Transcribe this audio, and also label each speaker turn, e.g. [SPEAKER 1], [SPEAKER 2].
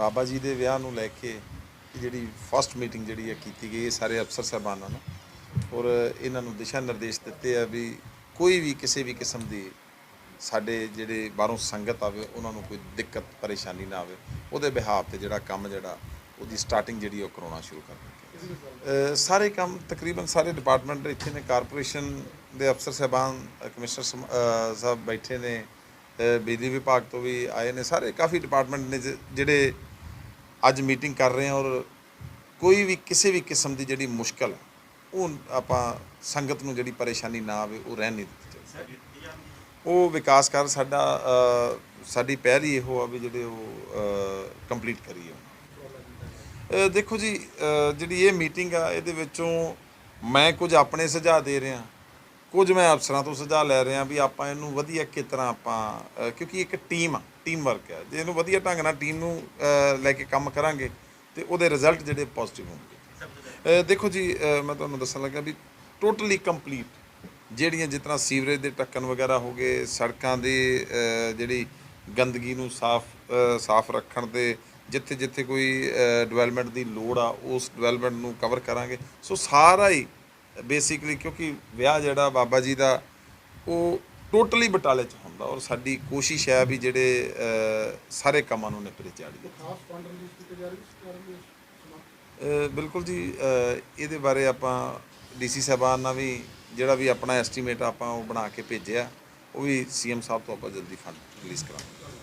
[SPEAKER 1] ਬਾਬਾ ਜੀ ਦੇ ਵਿਆਹ ਨੂੰ ਲੈ ਕੇ ਜਿਹੜੀ ਫਸਟ ਮੀਟਿੰਗ ਜਿਹੜੀ ਹੈ ਕੀਤੀ ਗਈ ਹੈ ਸਾਰੇ ਅਫਸਰ ਸਾਹਿਬਾਨਾਂ ਨਾਲ ਔਰ ਇਹਨਾਂ ਨੂੰ ਦਿਸ਼ਾ ਨਿਰਦੇਸ਼ ਦਿੱਤੇ ਆ ਵੀ ਕੋਈ ਵੀ ਕਿਸੇ ਵੀ ਕਿਸਮ ਦੀ ਸਾਡੇ ਜਿਹੜੇ ਬਾਹਰੋਂ ਸੰਗਤ ਆਵੇ, ਉਹਨਾਂ ਨੂੰ ਕੋਈ ਦਿੱਕਤ, ਪਰੇਸ਼ਾਨੀ ਨਾ ਆਵੇ, ਉਹਦੇ ਬਿਹਾਵ ਤੇ ਜਿਹੜਾ ਕੰਮ ਜਿਹੜਾ, ਉਹਦੀ ਸਟਾਰਟਿੰਗ ਜਿਹੜੀ ਉਹ ਕਰਾਉਣਾ ਸ਼ੁਰੂ ਕਰ ਦਿੱਤੀ। ਸਾਰੇ ਕੰਮ ਤਕਰੀਬਨ ਸਾਰੇ ਡਿਪਾਰਟਮੈਂਟ ਇੱਥੇ ਨੇ ਕਾਰਪੋਰੇਸ਼ਨ ਦੇ ਅਫਸਰ ਸਾਹਿਬਾਨ ਕਮਿਸ਼ਨਰ ਸਾਹਿਬ ਬੈਠੇ ਨੇ ਬਿਜਲੀ ਵਿਭਾਗ ਤੋਂ ਵੀ ਆਏ ਨੇ, ਸਾਰੇ ਕਾਫੀ ਡਿਪਾਰਟਮੈਂਟ ਨੇ ਜਿਹੜੇ ਅੱਜ ਮੀਟਿੰਗ ਕਰ ਰਹੇ ਹਾਂ ਔਰ ਕੋਈ ਵੀ ਕਿਸੇ ਵੀ ਕਿਸਮ ਦੀ ਜਿਹੜੀ ਮੁਸ਼ਕਲ ਹੈ ਉਹ ਆਪਾਂ ਸੰਗਤ ਨੂੰ ਜਿਹੜੀ ਪਰੇਸ਼ਾਨੀ ਨਾ ਆਵੇ ਉਹ ਰਹਿਣ ਨਹੀਂ ਦਿੱਤੀ ਉਹ ਵਿਕਾਸ ਕਰ ਸਾਡਾ ਸਾਡੀ ਪਹਿਲ ਹੀ ਇਹੋ ਆ ਵੀ ਜਿਹੜੇ ਉਹ ਕੰਪਲੀਟ ਕਰੀਏ। ਦੇਖੋ ਜੀ ਜਿਹੜੀ ਇਹ ਮੀਟਿੰਗ ਆ ਇਹਦੇ ਵਿੱਚੋਂ ਮੈਂ ਕੁਝ ਆਪਣੇ ਸੁਝਾਅ ਦੇ ਰਿਹਾ। ਕੁਝ ਮੈਂ ਅਫਸਰਾਂ ਤੋਂ ਸੁਝਾਅ ਲੈ ਰਿਹਾ ਵੀ ਆਪਾਂ ਇਹਨੂੰ ਵਧੀਆ ਕਿਸ ਤਰ੍ਹਾਂ ਆਪਾਂ ਕਿਉਂਕਿ ਇੱਕ ਟੀਮ ਆ ਟੀਮ ਵਰਕ ਹੈ ਜੇ ਇਹਨੂੰ ਵਧੀਆ ਢੰਗ ਨਾਲ ਟੀਮ ਨੂੰ ਲੈ ਕੇ ਕੰਮ ਕਰਾਂਗੇ, ਤੇ ਉਹਦੇ ਰਿਜ਼ਲਟ ਜਿਹੜੇ ਪੋਜ਼ਿਟਿਵ ਹੋਣਗੇ। ਦੇਖੋ ਜੀ ਮੈਂ ਤੁਹਾਨੂੰ ਦੱਸਣ ਲੱਗਾ ਵੀ ਟੋਟਲੀ ਕੰਪਲੀਟ ਜਿਹੜੀਆਂ ਜਿਸ ਤਰ੍ਹਾਂ ਸੀਵਰੇਜ ਦੇ ਟੱਕਣ ਵਗੈਰਾ ਹੋ ਗਏ, ਸੜਕਾਂ ਦੀ ਜਿਹੜੀ ਗੰਦਗੀ ਨੂੰ ਸਾਫ਼ ਸਾਫ਼ ਰੱਖਣ ਤੇ ਜਿੱਥੇ ਜਿੱਥੇ ਕੋਈ ਡਿਵੈਲਪਮੈਂਟ ਦੀ ਲੋੜ ਆ, ਉਸ ਡਿਵੈਲਪਮੈਂਟ ਨੂੰ ਕਵਰ ਕਰਾਂਗੇ। ਸੋ ਸਾਰਾ ਹੀ ਬੇਸਿਕਲੀ ਕਿਉਂਕਿ ਵਿਆਹ ਜਿਹੜਾ ਬਾਬਾ ਜੀ ਦਾ ਉਹ ਟੋਟਲੀ ਬਟਾਲੇ ਚ ਹੁੰਦਾ ਔਰ ਸਾਡੀ ਕੋਸ਼ਿਸ਼ ਹੈ ਵੀ ਜਿਹੜੇ ਸਾਰੇ ਕੰਮਾਂ ਨੂੰ ਨਿਪਰੇ ਚਾੜੀਏ
[SPEAKER 2] ਖਾਸ ਫੰਡ ਰਿਲੀਜ਼ ਕੀਤੇ ਜਾ ਰਹੇ
[SPEAKER 1] ਬਿਲਕੁਲ ਜੀ ਇਹਦੇ ਬਾਰੇ ਆਪਾਂ ਡੀਸੀ ਸਾਹਿਬਾਨ ਨਾਲ ਵੀ ਜਿਹੜਾ ਵੀ ਆਪਣਾ ਐਸਟੀਮੇਟ ਆਪਾਂ ਉਹ ਬਣਾ ਕੇ ਭੇਜਿਆ ਉਹ ਵੀ ਸੀਐਮ ਸਾਹਿਬ ਤੋਂ ਆਪਾਂ ਜਲਦੀ ਫੰਡ ਰਿਲੀਜ਼ ਕਰਾਂਗੇ।